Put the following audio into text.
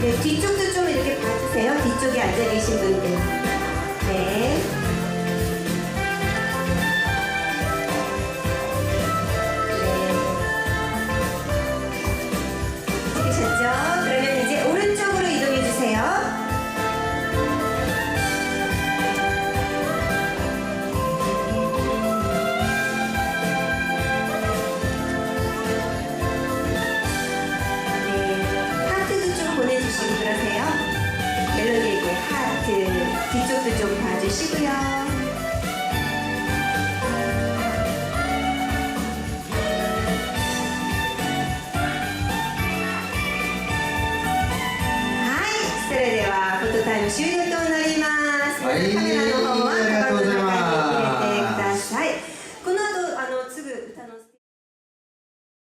네, 뒤쪽도 좀 이렇게 봐주세요. 뒤쪽에 앉아 계신 분들. 네. 네. 찍으셨죠? 그러면 カメラの方は、えー、ご覧に入れてください。この後あのすぐ